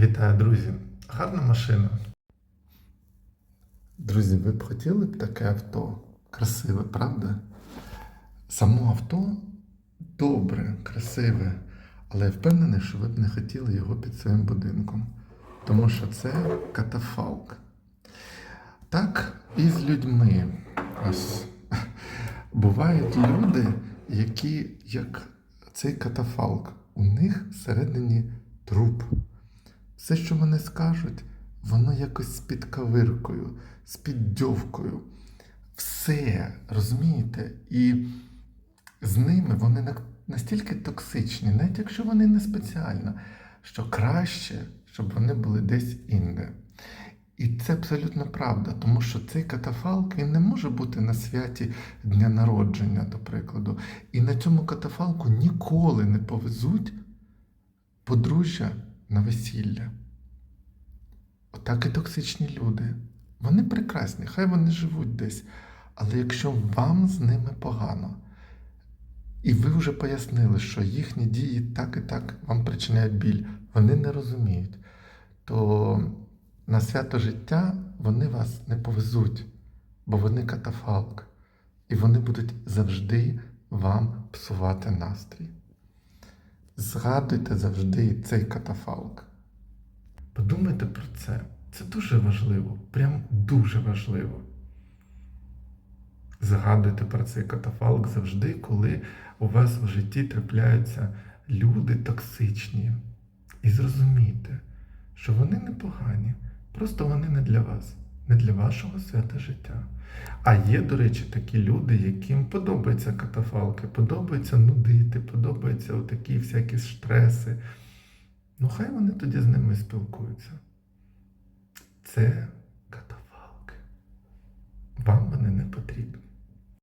Вітаю, друзі! Гарна машина. Друзі, ви б хотіли б таке авто? Красиве, правда? Само авто добре, красиве, але я впевнений, що ви б не хотіли його під своїм будинком. Тому що це катафалк. Так і з людьми. Ось бувають люди, які, як цей катафалк, у них всередині труп. Все, що вони скажуть, воно якось з підкавиркою, з піддьовкою. Все, розумієте? І з ними вони настільки токсичні, навіть якщо вони не спеціально, що краще, щоб вони були десь інде. І це абсолютно правда, тому що цей катафалк він не може бути на святі дня народження, до прикладу. І на цьому катафалку ніколи не повезуть подружжя на весілля. Отак і токсичні люди. Вони прекрасні, хай вони живуть десь. Але якщо вам з ними погано, і ви вже пояснили, що їхні дії так і так вам причиняють біль, вони не розуміють, то на свято життя вони вас не повезуть, бо вони катафалк, і вони будуть завжди вам псувати настрій. Згадуйте завжди цей катафалк. Подумайте про це. Це дуже важливо, прям дуже важливо. Згадуйте про цей катафалк завжди, коли у вас в житті трапляються люди токсичні. І зрозумійте, що вони не погані, просто вони не для вас, не для вашого свята життя. А є, до речі, такі люди, яким подобаються катафалки, подобається нудити, подобаються отакі всякі стреси. Ну, хай вони тоді з ними спілкуються. Це катафалки. Вам вони не потрібні.